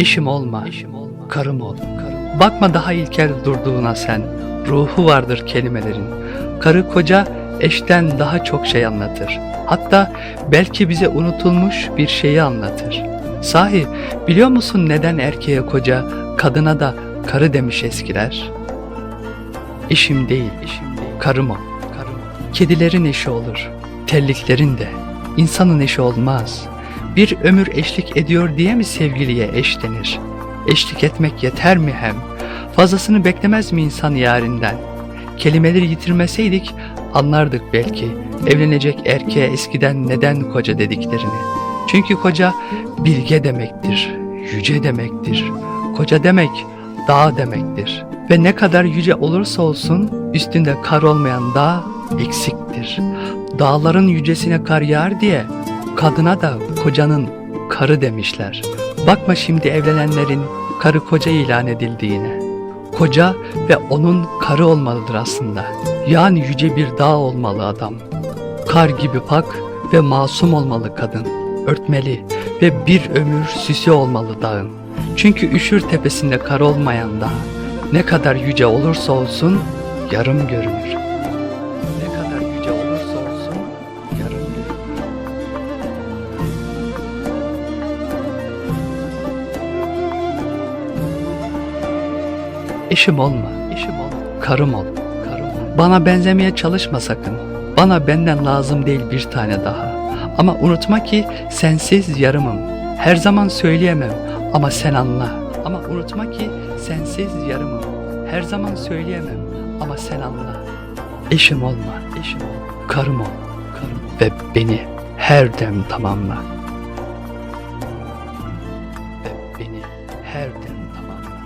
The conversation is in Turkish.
Eşim olma, karım ol. Bakma daha ilkel durduğuna sen. Ruhu vardır kelimelerin. Karı koca eşten daha çok şey anlatır. Hatta belki bize unutulmuş bir şeyi anlatır. Sahi biliyor musun neden erkeğe koca, kadına da karı demiş eskiler? Eşim değil, karım ol. Kedilerin eşi olur, terliklerin de. İnsanın eşi olmaz. Bir ömür eşlik ediyor diye mi sevgiliye eş denir? Eşlik etmek yeter mi hem? Fazlasını beklemez mi insan yarinden? Kelimeleri yitirmeseydik anlardık belki evlenecek erkeğe eskiden neden koca dediklerini. Çünkü koca bilge demektir, yüce demektir. Koca demek dağ demektir. Ve ne kadar yüce olursa olsun üstünde kar olmayan dağ eksiktir. Dağların yücesine kar yağar diye kadına da kocanın karı demişler. Bakma şimdi evlenenlerin karı koca ilan edildiğine. Koca ve onun karı olmalıdır aslında. Yani yüce bir dağ olmalı adam. Kar gibi pak ve masum olmalı kadın. Örtmeli ve bir ömür süsü olmalı dağın. Çünkü üşür tepesinde kar olmayan dağ. Ne kadar yüce olursa olsun yarım görünür. Eşim olma, eşim ol, karım ol, karım. Bana benzemeye çalışma sakın. Bana benden lazım değil bir tane daha. Ama unutma ki sensiz yarımım. Her zaman söyleyemem ama sen anla. Ama unutma ki sensiz yarımım. Her zaman söyleyemem ama sen anla. Eşim olma, eşim ol, karım ol, karım ol. Ve beni her dem tamamla. Ve beni her dem tamamla.